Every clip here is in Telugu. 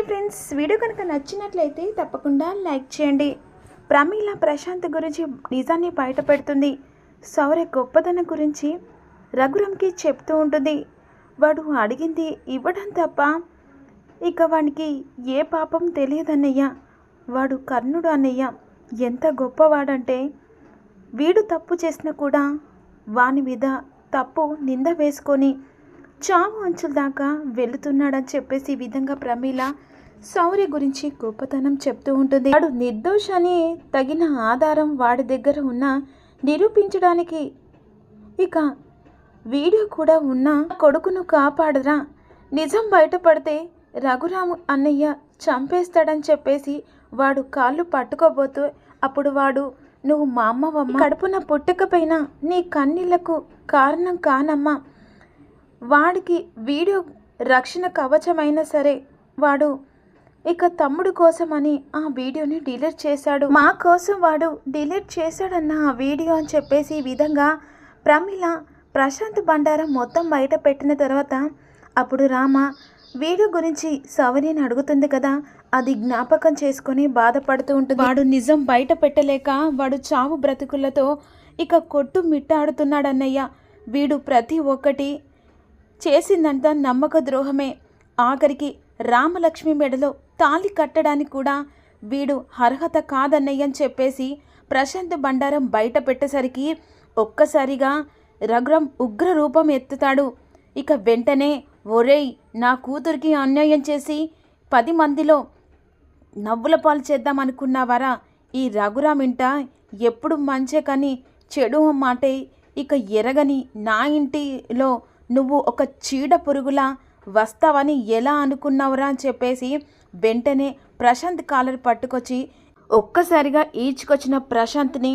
Hi friends. వీడియో కనుక నచ్చినట్లయితే తప్పకుండా లైక్ చేయండి. ప్రమీల ప్రశాంత్ గురించి నిజాన్ని బయటపెడుతుంది సౌర్య గొప్పతనం గురించి రఘురంకి చెప్తూ ఉంటుంది. వాడు అడిగింది ఇవ్వడం తప్ప ఇక వానికి ఏ పాపం తెలియదన్నయ్య వాడు కర్ణుడు అన్నయ్య. ఎంత గొప్పవాడంటే వీడు తప్పు చేసినా కూడా వాని మీద తప్పు నింద వేసుకొని చావు అంచుల దాకా వెళుతున్నాడని చెప్పేసి ఈ విధంగా ప్రమీల శౌర్య గురించి గొప్పతనం చెప్తూ ఉంటుంది. వాడు నిర్దోష అని తగిన ఆధారం వాడి దగ్గర ఉన్న నిరూపించడానికి ఇక వీడియో కూడా ఉన్న కొడుకును కాపాడరా. నిజం బయటపడితే రఘురాము అన్నయ్య చంపేస్తాడని చెప్పేసి వాడు కాళ్ళు పట్టుకోబోతూ అప్పుడు వాడు నువ్వు మా అమ్మవమ్మ. కడుపున పుట్టకపోయినా నీ కన్నీళ్ళకు కారణం కానమ్మా. వాడికి వీడియో రక్షణ కవచమైనా సరే వాడు ఇక తమ్ముడు కోసమని ఆ వీడియోని డిలీట్ చేశాడు. మా కోసం వాడు డిలీట్ చేశాడన్న ఆ వీడియో అని చెప్పేసి ఈ విధంగా ప్రమిళ ప్రశాంత్ బండారం మొత్తం బయట పెట్టిన తర్వాత అప్పుడు రామ వీడియో గురించి సవరిని అడుగుతుంది కదా అది జ్ఞాపకం చేసుకొని బాధపడుతూ ఉంటుంది. వాడు నిజం బయట పెట్టలేక వాడు చావు బ్రతుకులతో ఇక కొట్టు మిట్టాడుతున్నాడన్నయ్య. వీడు ప్రతి ఒక్కటి చేసిందంతా నమ్మక ద్రోహమే. ఆఖరికి రామలక్ష్మి మెడలో తాళి కట్టడానికి కూడా వీడు అర్హత కాదన్నయ్యని చెప్పేసి ప్రశాంత్ బండారం బయట పెట్టేసరికి ఒక్కసారిగా రఘురం ఉగ్ర రూపం ఎత్తుతాడు. ఇక వెంటనే ఒరేయ్ నా కూతురికి అన్యాయం చేసి పది మందిలో నవ్వుల పాలు చేద్దామనుకున్నావారా ఈ రఘురామ్ ఇంట ఎప్పుడు మంచే కానీ చెడు మాటే. ఇక ఎరగని నా ఇంటిలో నువ్వు ఒక చీడ పురుగులా వస్తావని ఎలా అనుకున్నావురా? అని చెప్పేసి వెంటనే ప్రశాంత్ కాలర్ పట్టుకొచ్చి ఒక్కసారిగా ఈడ్చుకొచ్చిన ప్రశాంత్ని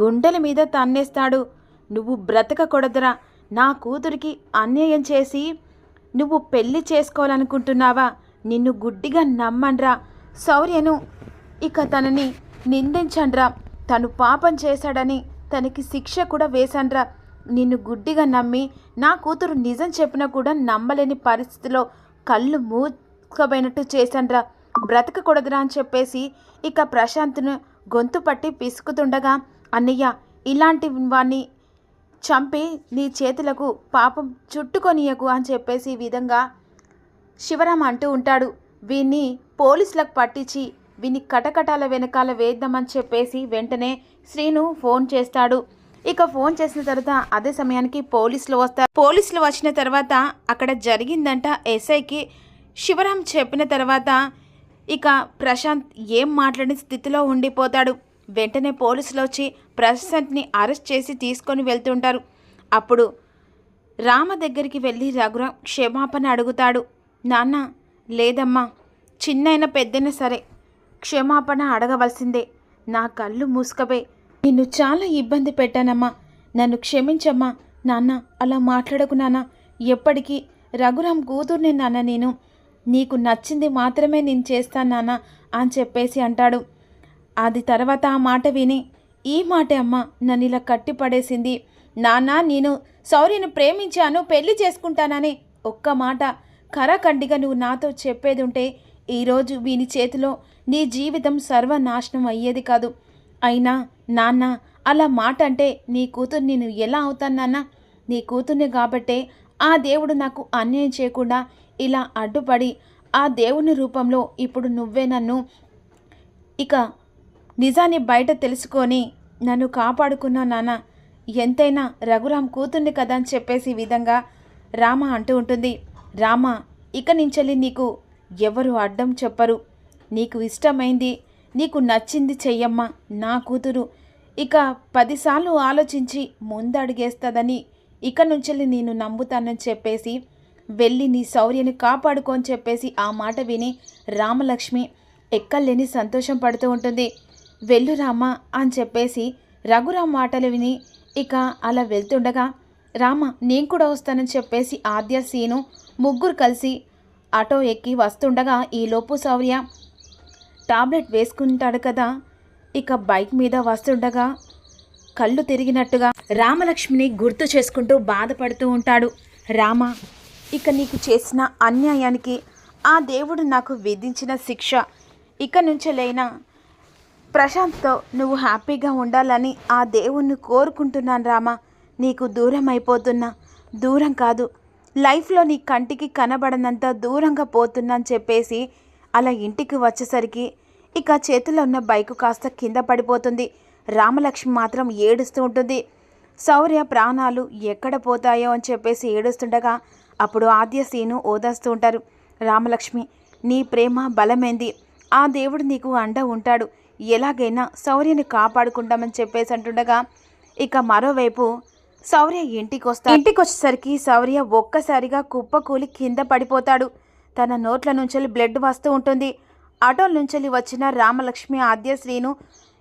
గుండెల మీద తన్నేస్తాడు. నువ్వు బ్రతకకూడదురా. నా కూతురికి అన్యాయం చేసి నువ్వు పెళ్ళి చేసుకోవాలనుకుంటున్నావా? నిన్ను గుడ్డిగా నమ్మండ్రా. శౌర్యను ఇక తనని నిందించండ్రా. తను పాపం చేశాడని తనకి శిక్ష కూడా వేశాన్రా నిన్ను గుడ్డిగా నమ్మి నా కూతురు నిజం చెప్పినా కూడా నమ్మలేని పరిస్థితిలో కళ్ళు మూ మూసుకోపోయినట్టు చేశాన్రా. బ్రతకకూడదురా అని చెప్పేసి ఇక ప్రశాంత్ను గొంతు పట్టి పిసుకుతుండగా అన్నయ్య ఇలాంటి వాణ్ణి చంపి నీ చేతులకు పాపం చుట్టుకొనియకు అని చెప్పేసి ఈ విధంగా శివరాం అంటూ ఉంటాడు. వీన్ని పోలీసులకు పట్టించి వీని కటకటాల వెనకాల వేద్దామని చెప్పేసి వెంటనే శ్రీను ఫోన్ చేస్తాడు. ఇక ఫోన్ చేసిన తర్వాత అదే సమయానికి పోలీసులు వస్తారు. పోలీసులు వచ్చిన తర్వాత అక్కడ జరిగిందంట ఎస్ఐకి శివరాం చెప్పిన తర్వాత ఇక ప్రశాంత్ ఏం మాట్లాడిన స్థితిలో ఉండిపోతాడు. వెంటనే పోలీసులు వచ్చి ప్రశాంత్ని అరెస్ట్ చేసి తీసుకొని వెళ్తుంటారు. అప్పుడు రామ దగ్గరికి వెళ్ళి రఘురాం క్షమాపణ అడుగుతాడు. నాన్న లేదమ్మా చిన్నైనా పెద్దైనా సరే క్షమాపణ అడగవలసిందే. నా కళ్ళు మూసుకపోయి నిన్ను చాలా ఇబ్బంది పెట్టానమ్మా. నన్ను క్షమించమ్మా. నాన్న అలా మాట్లాడకు నాన్న. ఎప్పటికీ రఘురాం కూతుర్నే నాన్న నేను. నీకు నచ్చింది మాత్రమే నేను చేస్తాను నాన్న అని చెప్పేసి అంటాడు. అది తర్వాత ఆ మాట విని ఈ మాటే అమ్మ నన్ను ఇలా కట్టి పడేసింది నాన్న నేను సౌర్యను ప్రేమించాను పెళ్ళి చేసుకుంటానని ఒక్క మాట కరకండిగా నువ్వు నాతో చెప్పేది ఉంటే ఈరోజు వీని చేతిలో నీ జీవితం సర్వనాశనం అయ్యేది కాదు. అయినా నాన్న అలా మాట అంటే నీ కూతురు నేను ఎలా అవుతాను నాన్న? నీ కూతుర్ని కాబట్టే ఆ దేవుడు నాకు అన్యాయం చేయకుండా ఇలా అడ్డుపడి ఆ దేవుని రూపంలో ఇప్పుడు నువ్వే నన్ను ఇక నిజాన్ని బయట తెలుసుకొని నన్ను కాపాడుకున్నా నాన్న. ఎంతైనా రఘురాం కూతుర్ని కదా అని చెప్పేసి విధంగా రామ అంటూ ఉంటుంది. రామ ఇక నుంచెల్లి నీకు ఎవరు అడ్డం చెప్పరు. నీకు ఇష్టమైంది నీకు నచ్చింది చెయ్యమ్మా నా కూతురు. ఇక పదిసార్లు ఆలోచించి ముందడుగేస్తుందని ఇక నుంచెల్లి నేను నమ్ముతానని చెప్పేసి వెళ్ళి నీ శౌర్యని కాపాడుకోని చెప్పేసి ఆ మాట విని రామలక్ష్మి ఎక్కలేని సంతోషం పడుతూ ఉంటుంది. వెళ్ళు రామ అని చెప్పేసి రఘురామ్ మాటలు విని ఇక అలా వెళ్తుండగా రామ నేను కూడా వస్తానని చెప్పేసి ఆద్య సీను ముగ్గురు కలిసి ఆటో ఎక్కి వస్తుండగా ఈలోపు శౌర్య టాబ్లెట్ వేసుకుంటాడు కదా. ఇక బైక్ మీద వస్తుండగా కళ్ళు తిరిగినట్టుగా రామలక్ష్మిని గుర్తు చేసుకుంటూ బాధపడుతూ ఉంటాడు. రామ ఇక నీకు చేసిన అన్యాయానికి ఆ దేవుడు నాకు విధించిన శిక్ష. ఇక నుంచెలైనా ప్రశాంత్తో నువ్వు హ్యాపీగా ఉండాలని ఆ దేవుణ్ణి కోరుకుంటున్నాను రామా. నీకు దూరం అయిపోతున్నా దూరం కాదు. లైఫ్లో నీ కంటికి కనబడనంత దూరంగా పోతున్నా అని చెప్పేసి అలా ఇంటికి వచ్చేసరికి ఇక చేతిలో ఉన్న బైకు కాస్త కింద పడిపోతుంది. రామలక్ష్మి మాత్రం ఏడుస్తూ ఉంటుంది. శౌర్య ప్రాణాలు ఎక్కడ పోతాయో అని చెప్పేసి ఏడుస్తుండగా అప్పుడు ఆద్య సీను ఓదాస్తూ ఉంటారు. రామలక్ష్మి నీ ప్రేమ బలమైంది. ఆ దేవుడు నీకు అండ ఉంటాడు. ఎలాగైనా శౌర్యని కాపాడుకుంటామని చెప్పేసి అంటుండగా ఇక మరోవైపు శౌర్య ఇంటికి వస్తా ఇంటికి వచ్చేసరికి శౌర్య ఒక్కసారిగా కుప్పకూలి కింద పడిపోతాడు. తన నోట్ల నుంచి బ్లడ్ వస్తూ ఉంటుంది. ఆటో నుంచి వచ్చిన రామలక్ష్మి ఆద్య శ్రీను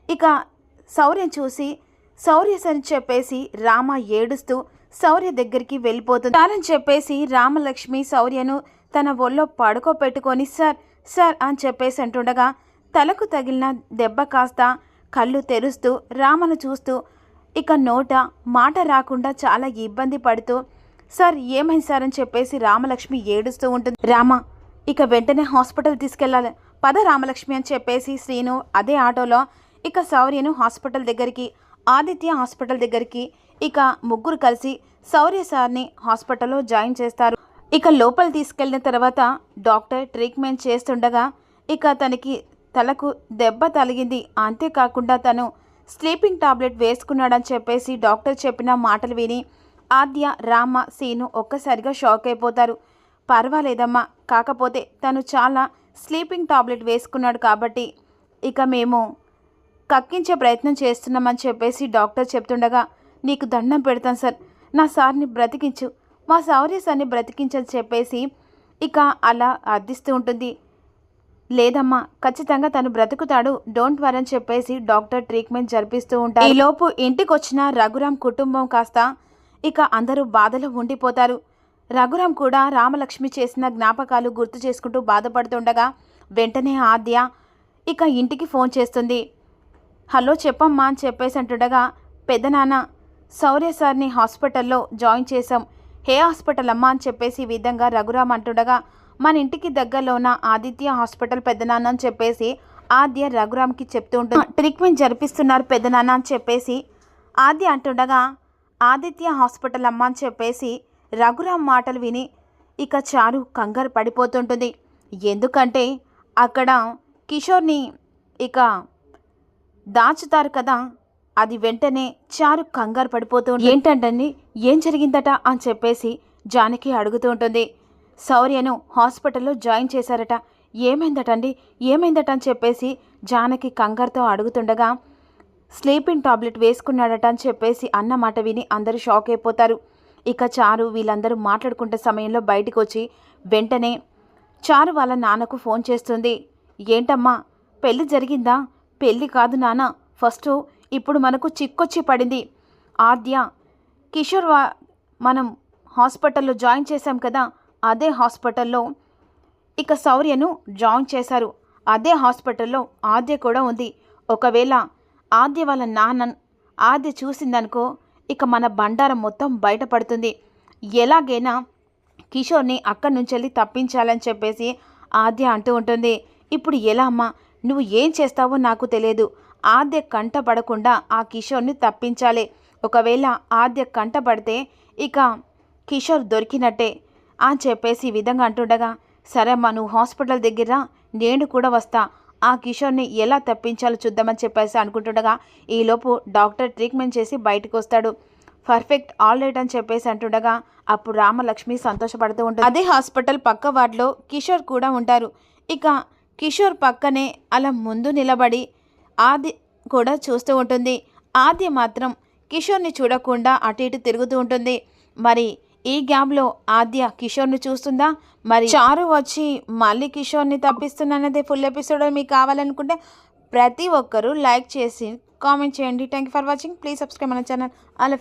ఇక శౌర్యం చూసి శౌర్య అని చెప్పేసి రామ ఏడుస్తూ శౌర్య దగ్గరికి వెళ్ళిపోతుంది. తానని చెప్పేసి రామలక్ష్మి శౌర్యను తన ఒళ్ళో పడుకోపెట్టుకొని సార్ సార్ అని చెప్పేసి అంటుండగా తలకు తగిలిన దెబ్బ కాస్త కళ్ళు తెరుస్తూ రామను చూస్తూ ఇక నోట మాట రాకుండా చాలా ఇబ్బంది పడుతూ సార్ ఏమైంది సార్? అని చెప్పేసి రామలక్ష్మి ఏడుస్తూ ఉంటుంది. రామ ఇక వెంటనే హాస్పిటల్ తీసుకెళ్ళాలి. పద రామలక్ష్మి అని చెప్పేసి శ్రీను అదే ఆటోలో ఇక శౌర్యను హాస్పిటల్ దగ్గరికి ఆదిత్య హాస్పిటల్ దగ్గరికి. ఇక ముగ్గురు కలిసి శౌర్య సార్ని హాస్పిటల్లో జాయిన్ చేస్తారు. ఇక లోపల తీసుకెళ్ళిన తర్వాత డాక్టర్ ట్రీట్మెంట్ చేస్తుండగా ఇక తనకి తలకు దెబ్బ తలిగింది అంతేకాకుండా తను స్లీపింగ్ టాబ్లెట్ వేసుకున్నాడని చెప్పేసి డాక్టర్ చెప్పిన మాటలు విని ఆద్య రామ సీను ఒక్కసారిగా షాక్ అయిపోతారు. పర్వాలేదమ్మా కాకపోతే తను చాలా స్లీపింగ్ టాబ్లెట్ వేసుకున్నాడు కాబట్టి ఇక మేము కక్కించే ప్రయత్నం చేస్తున్నామని చెప్పేసి డాక్టర్ చెప్తుండగా నీకు దండం పెడతాను సార్. నా సార్ని బ్రతికించు. మా శౌర్య సార్ని బ్రతికించని చెప్పేసి ఇక అలా అర్థిస్తూ ఉంటుంది. లేదమ్మా ఖచ్చితంగా తను బ్రతుకుతాడు. డోంట్ వర్ అని చెప్పేసి డాక్టర్ ట్రీట్మెంట్ జరిపిస్తూ ఉంటారు. ఈలోపు ఇంటికి వచ్చిన రఘురామ్ కుటుంబం కాస్త ఇక అందరూ బాధలో ఉండిపోతారు. రఘురామ్ కూడా రామలక్ష్మి చేసిన జ్ఞాపకాలు గుర్తు చేసుకుంటూ బాధపడుతుండగా వెంటనే ఆద్య ఇక ఇంటికి ఫోన్ చేస్తుంది. హలో చెప్పమ్మా అని చెప్పేసి అంటుండగా పెద్దనాన్న శౌర్య సార్ని హాస్పిటల్లో జాయిన్ చేశాం. హే హాస్పిటల్ అమ్మా అని చెప్పేసి ఈ విధంగా రఘురామ్ అంటుండగా మన ఇంటికి దగ్గరలో ఉన్న ఆదిత్య హాస్పిటల్ పెద్దనాన్న అని చెప్పేసి ఆద్య రఘురామ్కి చెప్తూ ఉంటుంది. ట్రీట్మెంట్ జరిపిస్తున్నారు పెద్దనాన్న అని చెప్పేసి ఆద్య అంటుండగా ఆదిత్య హాస్పిటల్ అమ్మ అని చెప్పేసి రఘురామ్ మాటలు విని ఇక చారు కంగారు పడిపోతుంటుంది. ఎందుకంటే అక్కడ కిషోర్ని ఇక దాచుతారు కదా అది వెంటనే చారు కంగారు పడిపోతూ ఉంటుంది. ఏంటంటండి? ఏం జరిగిందట అని చెప్పేసి జానకి అడుగుతూ ఉంటుంది. శౌర్యను హాస్పిటల్లో జాయిన్ చేశారట. ఏమైందటండి? ఏమైందట అని చెప్పేసి జానకి కంగారుతో అడుగుతుండగా స్లీపింగ్ టాబ్లెట్ వేసుకున్నాడట అని చెప్పేసి అన్న మాట విని అందరూ షాక్ అయిపోతారు. ఇక చారు వీళ్ళందరూ మాట్లాడుకుంటే సమయంలో బయటికి వచ్చి వెంటనే చారు వాళ్ళ నాన్నకు ఫోన్ చేస్తుంది. ఏంటమ్మా పెళ్ళి జరిగిందా? పెళ్ళి కాదు నాన్న ఫస్ట్ ఇప్పుడు మనకు చిక్కొచ్చి పడింది. ఆద్య కిషోర్ వా మనం హాస్పిటల్లో జాయిన్ చేశాం కదా అదే హాస్పిటల్లో ఇక శౌర్యను జాయిన్ చేశారు. అదే హాస్పిటల్లో ఆద్య కూడా ఉంది. ఒకవేళ ఆద్య వాళ్ళ నాన్న ఆద్య చూసిందనుకో ఇక మన బండారం మొత్తం బయటపడుతుంది. ఎలాగైనా కిషోర్ని అక్కడి నుంచి వెళ్ళి తప్పించాలని చెప్పేసి ఆద్య అంటూ ఉంటుంది. ఇప్పుడు ఎలా అమ్మా? నువ్వు ఏం చేస్తావో నాకు తెలియదు. ఆద్య కంట పడకుండా ఆ కిషోర్ని తప్పించాలి. ఒకవేళ ఆద్య కంటపడితే ఇక కిషోర్ దొరికినట్టే అని చెప్పేసి ఈ విధంగా అంటుండగా సరే అమ్మా నువ్వు హాస్పిటల్ దగ్గర నేను కూడా వస్తా. ఆ కిషోర్ని ఎలా తప్పించాలో చూద్దామని చెప్పేసి అనుకుంటుండగా ఈలోపు డాక్టర్ ట్రీట్మెంట్ చేసి బయటకు వస్తాడు. పర్ఫెక్ట్ ఆల్ రైట్ అని చెప్పేసి అంటుండగా అప్పుడు రామలక్ష్మి సంతోషపడుతూ ఉంటుంది. అదే హాస్పిటల్ పక్క వార్డులో కిషోర్ కూడా ఉంటారు. ఇక కిషోర్ పక్కనే అలా ముందు నిలబడి ఆది కూడా చూస్తూ ఉంటుంది. ఆద్య మాత్రం కిషోర్ని చూడకుండా అటు ఇటు తిరుగుతూ ఉంటుంది. మరి ఈ గ్యాప్లో ఆద్య కిషోర్ని చూస్తుందా? మరి చారు వచ్చి మళ్ళీ కిషోర్ని తప్పిస్తున్నానదే ఫుల్ ఎపిసోడ్ మీకు కావాలనుకుంటే ప్రతి ఒక్కరూ లైక్ చేసి కామెంట్ చేయండి. Thank you for watching please subscribe మన ఛానల్ అలా